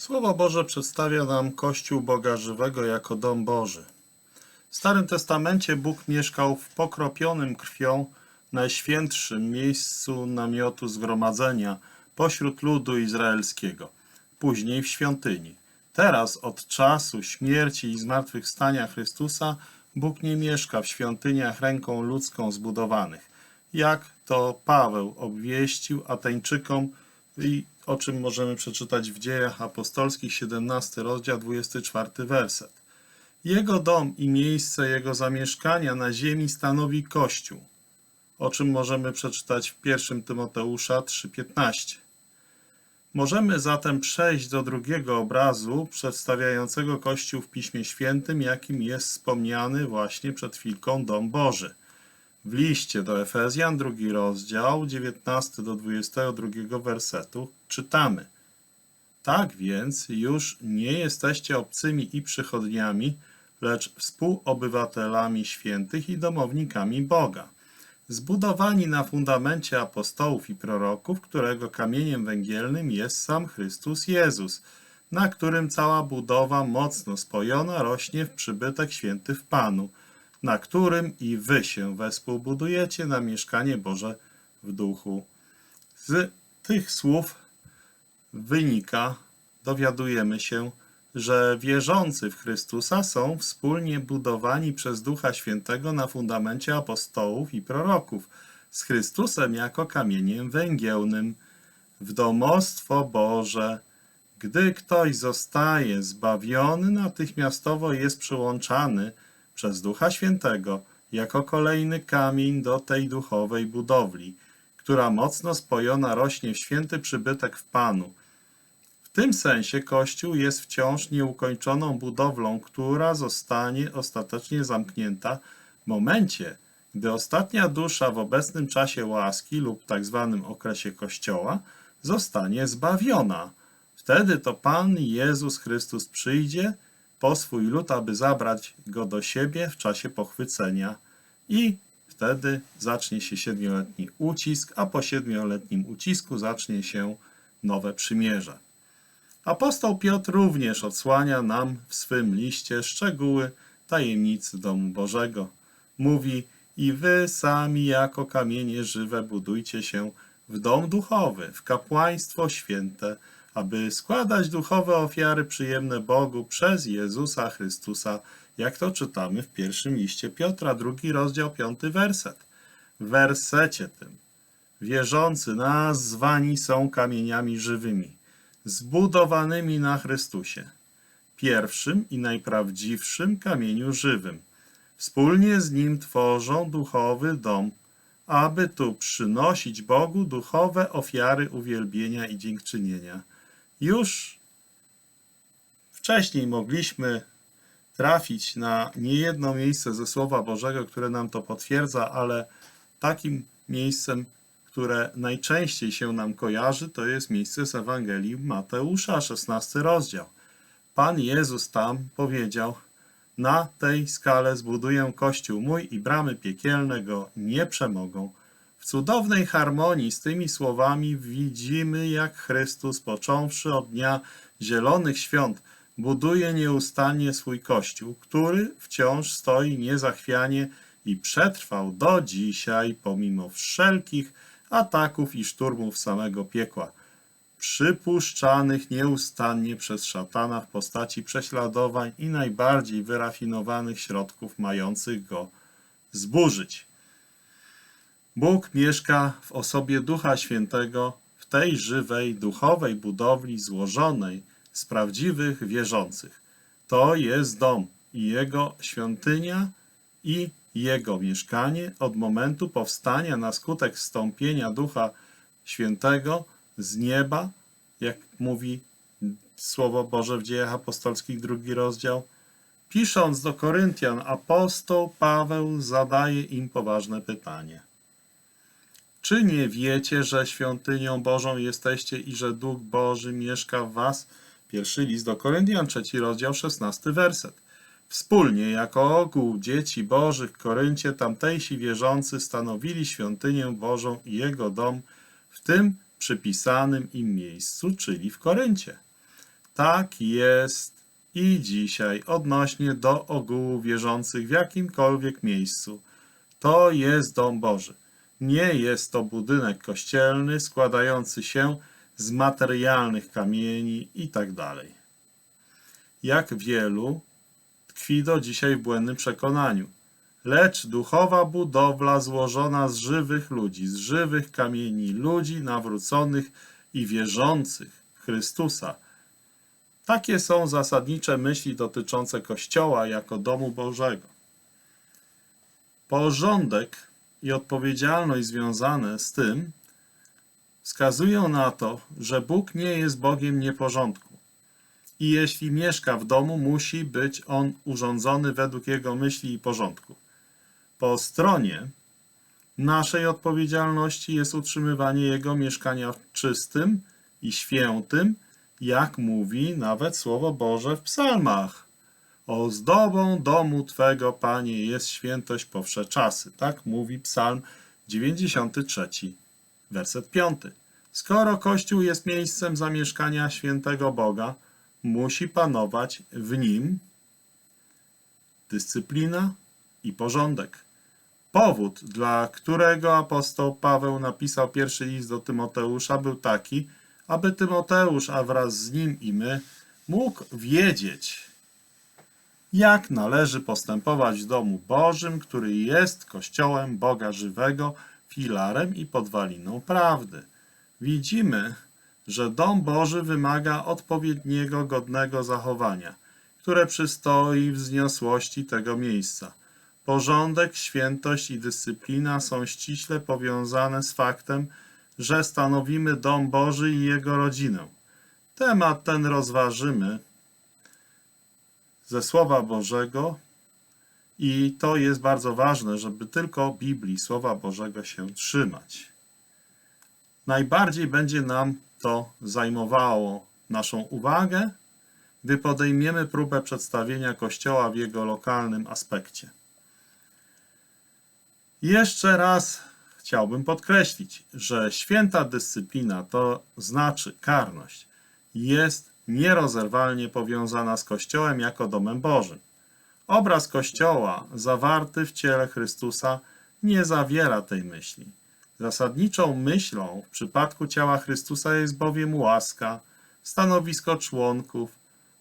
Słowo Boże przedstawia nam Kościół Boga żywego jako dom Boży. W Starym Testamencie Bóg mieszkał w pokropionym krwią najświętszym miejscu namiotu zgromadzenia pośród ludu izraelskiego, później w świątyni. Teraz od czasu śmierci i zmartwychwstania Chrystusa Bóg nie mieszka w świątyniach ręką ludzką zbudowanych, jak to Paweł obwieścił Ateńczykom i o czym możemy przeczytać w Dziejach Apostolskich, 17 rozdział, 24 werset. Jego dom i miejsce jego zamieszkania na ziemi stanowi Kościół, o czym możemy przeczytać w 1 Tymoteusza 3,15. Możemy zatem przejść do drugiego obrazu przedstawiającego Kościół w Piśmie Świętym, jakim jest wspomniany właśnie przed chwilką Dom Boży. W liście do Efezjan, drugi rozdział, 19 do 22 wersetu czytamy. Tak więc już nie jesteście obcymi i przychodniami, lecz współobywatelami świętych i domownikami Boga. Zbudowani na fundamencie apostołów i proroków, którego kamieniem węgielnym jest sam Chrystus Jezus, na którym cała budowa mocno spojona rośnie w przybytek święty w Panu, na którym i wy się wespół budujecie na mieszkanie Boże w duchu. Z tych słów wynika, dowiadujemy się, że wierzący w Chrystusa są wspólnie budowani przez Ducha Świętego na fundamencie apostołów i proroków, z Chrystusem jako kamieniem węgielnym, w domostwo Boże. Gdy ktoś zostaje zbawiony, natychmiastowo jest przyłączany przez Ducha Świętego jako kolejny kamień do tej duchowej budowli, która mocno spojona rośnie w święty przybytek w Panu. W tym sensie Kościół jest wciąż nieukończoną budowlą, która zostanie ostatecznie zamknięta w momencie, gdy ostatnia dusza w obecnym czasie łaski lub tak zwanym okresie Kościoła zostanie zbawiona. Wtedy to Pan Jezus Chrystus przyjdzie po swój lud, aby zabrać go do siebie w czasie pochwycenia i wtedy zacznie się siedmioletni ucisk, a po siedmioletnim ucisku zacznie się nowe przymierze. Apostoł Piotr również odsłania nam w swym liście szczegóły tajemnicy domu Bożego. Mówi, i wy sami jako kamienie żywe budujcie się w dom duchowy, w kapłaństwo święte, aby składać duchowe ofiary przyjemne Bogu przez Jezusa Chrystusa, jak to czytamy w pierwszym liście Piotra, drugi rozdział, piąty werset. W wersecie tym wierzący nazwani są kamieniami żywymi, zbudowanymi na Chrystusie, pierwszym i najprawdziwszym kamieniu żywym. Wspólnie z nim tworzą duchowy dom, aby tu przynosić Bogu duchowe ofiary uwielbienia i dziękczynienia. Już wcześniej mogliśmy trafić na niejedno miejsce ze Słowa Bożego, które nam to potwierdza, ale takim miejscem, które najczęściej się nam kojarzy, to jest miejsce z Ewangelii Mateusza, 16 rozdział. Pan Jezus tam powiedział: Na tej skale zbuduję kościół mój i bramy piekielne go nie przemogą. W cudownej harmonii z tymi słowami widzimy, jak Chrystus, począwszy od dnia zielonych świąt, buduje nieustannie swój kościół, który wciąż stoi niezachwianie i przetrwał do dzisiaj, pomimo wszelkich ataków i szturmów samego piekła, przypuszczanych nieustannie przez szatana w postaci prześladowań i najbardziej wyrafinowanych środków mających go zburzyć. Bóg mieszka w osobie Ducha Świętego w tej żywej, duchowej budowli złożonej z prawdziwych wierzących. To jest dom i jego świątynia i jego mieszkanie od momentu powstania na skutek wstąpienia Ducha Świętego z nieba, jak mówi Słowo Boże w Dziejach Apostolskich, drugi rozdział. Pisząc do Koryntian, apostoł Paweł zadaje im poważne pytanie. Czy nie wiecie, że świątynią Bożą jesteście i że Duch Boży mieszka w was? Pierwszy list do Koryntian, trzeci rozdział, szesnasty werset. Wspólnie, jako ogół dzieci Bożych w Koryncie, tamtejsi wierzący stanowili świątynię Bożą i Jego dom w tym przypisanym im miejscu, czyli w Koryncie. Tak jest i dzisiaj odnośnie do ogółu wierzących w jakimkolwiek miejscu. To jest dom Boży. Nie jest to budynek kościelny składający się z materialnych kamieni i tak. Jak wielu tkwi do dzisiaj w błędnym przekonaniu. Lecz duchowa budowla złożona z żywych ludzi, z żywych kamieni, ludzi nawróconych i wierzących Chrystusa. Takie są zasadnicze myśli dotyczące Kościoła jako domu Bożego. Porządek i odpowiedzialność związane z tym wskazują na to, że Bóg nie jest Bogiem nieporządku. I jeśli mieszka w domu, musi być on urządzony według Jego myśli i porządku. Po stronie naszej odpowiedzialności jest utrzymywanie Jego mieszkania czystym i świętym, jak mówi nawet Słowo Boże w psalmach. Ozdobą domu Twego, Panie, jest świętość po wsze czasy. Tak mówi psalm 93, werset 5. Skoro Kościół jest miejscem zamieszkania świętego Boga, musi panować w nim dyscyplina i porządek. Powód, dla którego apostoł Paweł napisał pierwszy list do Tymoteusza, był taki, aby Tymoteusz, a wraz z nim i my, mógł wiedzieć, jak należy postępować w domu Bożym, który jest Kościołem Boga żywego, filarem i podwaliną prawdy. Widzimy, że dom Boży wymaga odpowiedniego, godnego zachowania, które przystoi wzniosłości tego miejsca. Porządek, świętość i dyscyplina są ściśle powiązane z faktem, że stanowimy dom Boży i jego rodzinę. Temat ten rozważymy ze Słowa Bożego i to jest bardzo ważne, żeby tylko Biblii, Słowa Bożego się trzymać. Najbardziej będzie nam to zajmowało naszą uwagę, gdy podejmiemy próbę przedstawienia Kościoła w jego lokalnym aspekcie. Jeszcze raz chciałbym podkreślić, że święta dyscyplina, to znaczy karność, jest nierozerwalnie powiązana z Kościołem jako domem Bożym. Obraz Kościoła zawarty w ciele Chrystusa nie zawiera tej myśli. Zasadniczą myślą w przypadku ciała Chrystusa jest bowiem łaska, stanowisko członków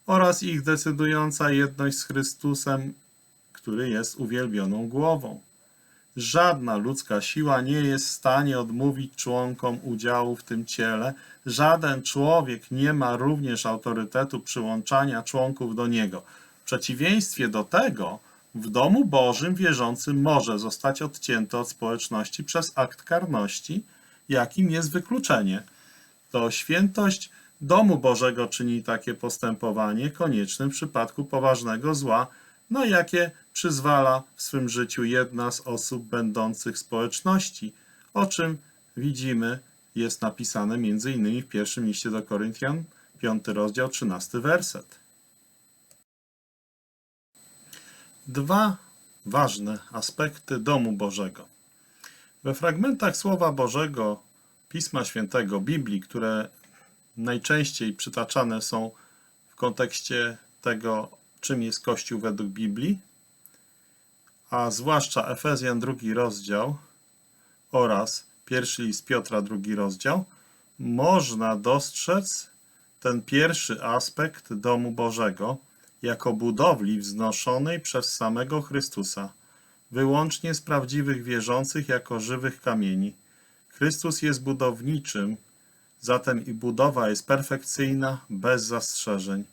oraz ich decydująca jedność z Chrystusem, który jest uwielbioną głową. Żadna ludzka siła nie jest w stanie odmówić członkom udziału w tym ciele. Żaden człowiek nie ma również autorytetu przyłączania członków do niego. W przeciwieństwie do tego, w domu Bożym wierzący może zostać odcięty od społeczności przez akt karności, jakim jest wykluczenie. To świętość domu Bożego czyni takie postępowanie koniecznym w przypadku poważnego zła, na jakie przyzwala w swym życiu jedna z osób będących społeczności, o czym widzimy jest napisane m.in. w pierwszym liście do Koryntian, 5 rozdział, 13 werset. Dwa ważne aspekty domu Bożego. We fragmentach Słowa Bożego, Pisma Świętego, Biblii, które najczęściej przytaczane są w kontekście tego, czym jest Kościół według Biblii, a zwłaszcza Efezjan drugi rozdział oraz pierwszy list Piotra drugi rozdział, można dostrzec ten pierwszy aspekt domu Bożego jako budowli wznoszonej przez samego Chrystusa, wyłącznie z prawdziwych wierzących jako żywych kamieni. Chrystus jest budowniczym, zatem i budowa jest perfekcyjna, bez zastrzeżeń.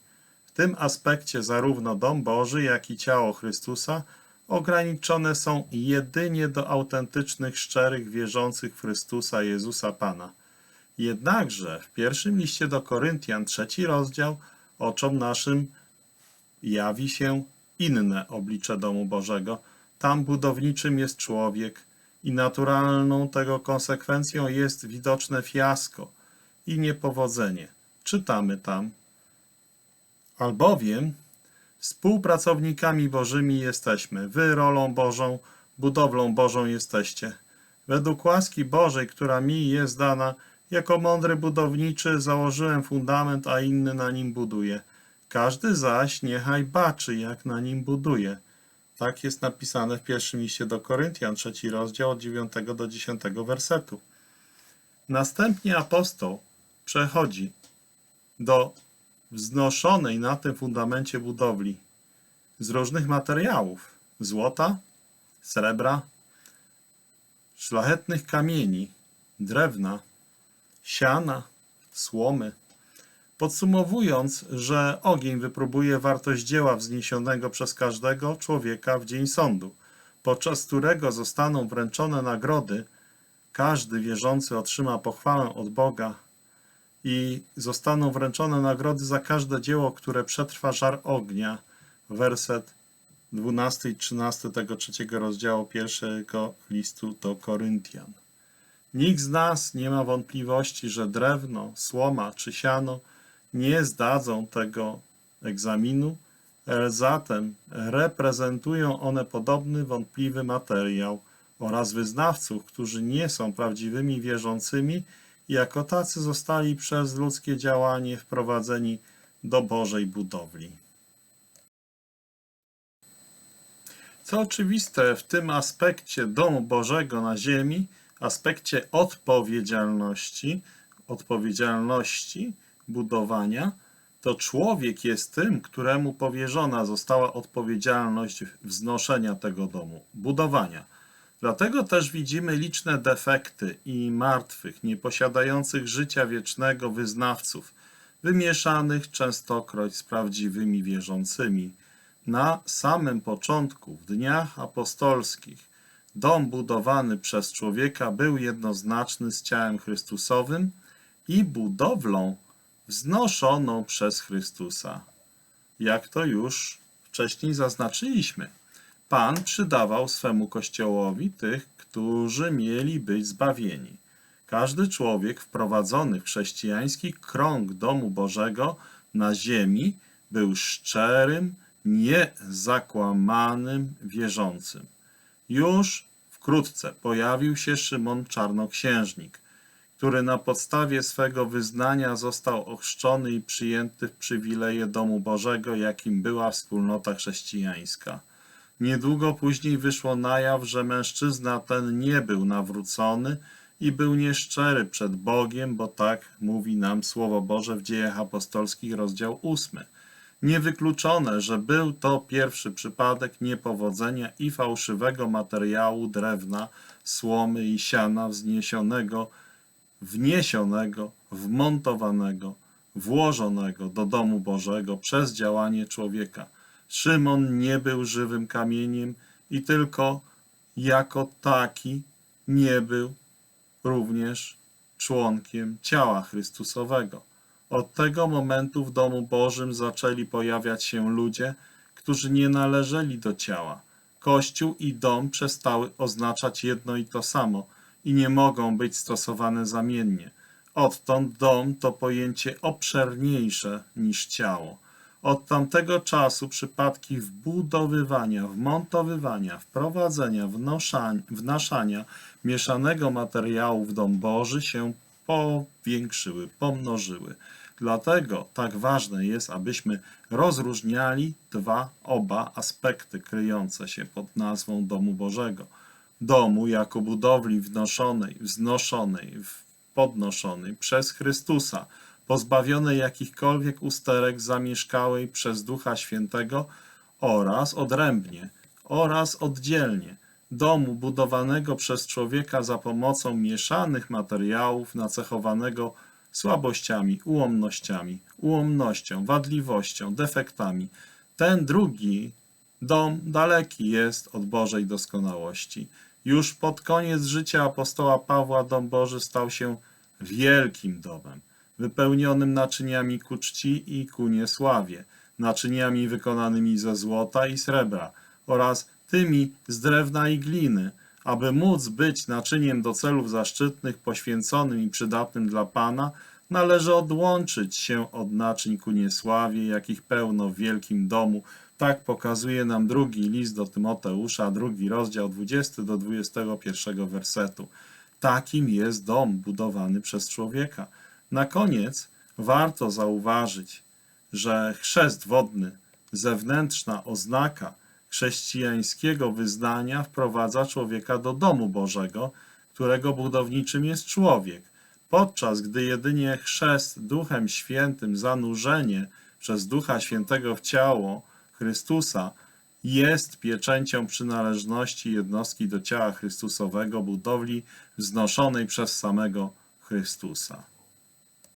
Tym aspekcie zarówno dom Boży, jak i ciało Chrystusa ograniczone są jedynie do autentycznych, szczerych, wierzących Chrystusa Jezusa Pana. Jednakże w pierwszym liście do Koryntian, trzeci rozdział, oczom naszym jawi się inne oblicze domu Bożego. Tam budowniczym jest człowiek i naturalną tego konsekwencją jest widoczne fiasko i niepowodzenie. Czytamy tam. Albowiem Współpracownikami Bożymi jesteśmy. Wy rolą Bożą, budowlą Bożą jesteście. Według łaski Bożej, która mi jest dana, Jako mądry budowniczy założyłem fundament, a inny na nim buduje. Każdy zaś niechaj baczy, jak na nim buduje. Tak jest napisane w pierwszym liście do Koryntian, trzeci rozdział od 9 do 10 wersetu. Następnie apostoł przechodzi do wznoszonej na tym fundamencie budowli z różnych materiałów złota, srebra, szlachetnych kamieni, drewna, siana, słomy. Podsumowując, że ogień wypróbuje wartość dzieła wzniesionego przez każdego człowieka w dzień sądu, podczas którego zostaną wręczone nagrody, każdy wierzący otrzyma pochwałę od Boga i zostaną wręczone nagrody za każde dzieło, które przetrwa żar ognia. Werset 12 i 13 tego trzeciego rozdziału pierwszego listu do Koryntian. Nikt z nas nie ma wątpliwości, że drewno, słoma czy siano nie zdadzą tego egzaminu, zatem reprezentują one podobny wątpliwy materiał oraz wyznawców, którzy nie są prawdziwymi wierzącymi jako tacy zostali przez ludzkie działanie wprowadzeni do Bożej budowli. Co oczywiste, w tym aspekcie domu Bożego na ziemi, aspekcie odpowiedzialności, odpowiedzialności budowania, to człowiek jest tym, któremu powierzona została odpowiedzialność wznoszenia tego domu, budowania. Dlatego też widzimy liczne defekty i martwych, nieposiadających życia wiecznego wyznawców, wymieszanych częstokroć z prawdziwymi wierzącymi. Na samym początku, w dniach apostolskich, dom budowany przez człowieka był jednoznaczny z ciałem Chrystusowym i budowlą wznoszoną przez Chrystusa. Jak to już wcześniej zaznaczyliśmy, Pan przydawał swemu Kościołowi tych, którzy mieli być zbawieni. Każdy człowiek wprowadzony w chrześcijański krąg domu Bożego na ziemi był szczerym, niezakłamanym wierzącym. Już wkrótce pojawił się Szymon Czarnoksiężnik, który na podstawie swego wyznania został ochrzczony i przyjęty w przywileje domu Bożego, jakim była wspólnota chrześcijańska. Niedługo później wyszło na jaw, że mężczyzna ten nie był nawrócony i był nieszczery przed Bogiem, bo tak mówi nam Słowo Boże w Dziejach Apostolskich, rozdział 8. Niewykluczone, że był to pierwszy przypadek niepowodzenia i fałszywego materiału drewna, słomy i siana wzniesionego, wniesionego, wmontowanego, włożonego do domu Bożego przez działanie człowieka. Szymon nie był żywym kamieniem i tylko jako taki nie był również członkiem ciała Chrystusowego. Od tego momentu w domu Bożym zaczęli pojawiać się ludzie, którzy nie należeli do ciała. Kościół i dom przestały oznaczać jedno i to samo i nie mogą być stosowane zamiennie. Odtąd dom to pojęcie obszerniejsze niż ciało. Od tamtego czasu przypadki wbudowywania, wmontowywania, wprowadzenia, wnaszania mieszanego materiału w dom Boży się powiększyły, pomnożyły. Dlatego tak ważne jest, abyśmy rozróżniali dwa oba aspekty kryjące się pod nazwą domu Bożego. Domu jako budowli wnoszonej, wznoszonej, podnoszonej przez Chrystusa, pozbawionej jakichkolwiek usterek zamieszkałej przez Ducha Świętego oraz odrębnie, oraz oddzielnie, domu budowanego przez człowieka za pomocą mieszanych materiałów nacechowanego słabościami, ułomnościami, ułomnością, wadliwością, defektami. Ten drugi dom daleki jest od Bożej doskonałości. Już pod koniec życia apostoła Pawła dom Boży stał się wielkim domem, wypełnionym naczyniami ku czci i ku niesławie, naczyniami wykonanymi ze złota i srebra oraz tymi z drewna i gliny, aby móc być naczyniem do celów zaszczytnych, poświęconym i przydatnym dla Pana, należy odłączyć się od naczyń ku niesławie, jakich pełno w wielkim domu. Tak pokazuje nam drugi list do Tymoteusza, drugi rozdział 20 do 21 wersetu. Takim jest dom budowany przez człowieka. Na koniec warto zauważyć, że chrzest wodny, zewnętrzna oznaka chrześcijańskiego wyznania, wprowadza człowieka do domu Bożego, którego budowniczym jest człowiek, podczas gdy jedynie chrzest Duchem Świętym, zanurzenie przez Ducha Świętego w ciało Chrystusa jest pieczęcią przynależności jednostki do ciała Chrystusowego, budowli wznoszonej przez samego Chrystusa.